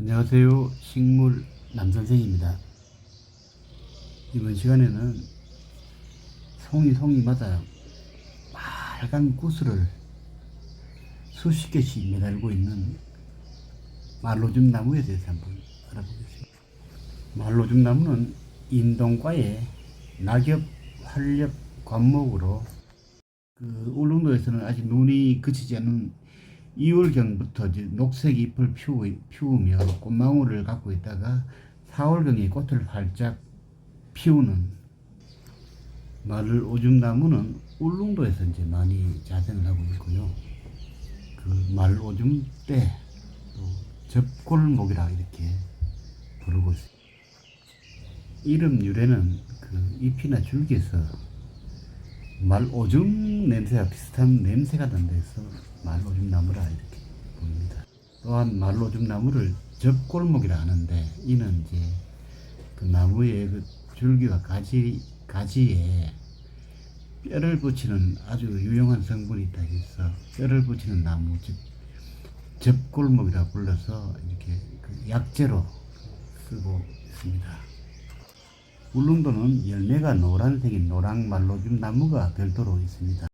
안녕하세요. 식물 남선생입니다. 이번 시간에는 송이 송이마다 빨간 구슬을 수십 개씩 매달고 있는 말로줌 나무에 대해서 한번 알아보겠습니다. 말로줌 나무는 인동과의 낙엽, 활엽, 관목으로 그 울릉도에서는 아직 눈이 그치지 않은 2월경부터 이제 녹색 잎을 피우, 피우며 꽃망울을 갖고 있다가 4월경에 꽃을 활짝 피우는 마늘 오줌나무는 울릉도에서 이제 많이 자생을 하고 있고요. 그 마늘 오줌 때또 접골목이라 이렇게 부르고 있습니다. 이름 유래는 그 잎이나 줄기에서 말 오줌 냄새와 비슷한 냄새가 난다 해서 말 오줌 나무라 이렇게 부릅니다. 또한 말 오줌 나무를 접골목이라 하는데 이는 이제 그 나무의 그 줄기와 가지 가지에 뼈를 붙이는 아주 유용한 성분이 있다 해서 뼈를 붙이는 나무 즉 접골목이라 불러서 이렇게 그 약재로 쓰고 있습니다. 울릉도는 열매가 노란색인 노랑 말로줌 나무가 별도로 있습니다.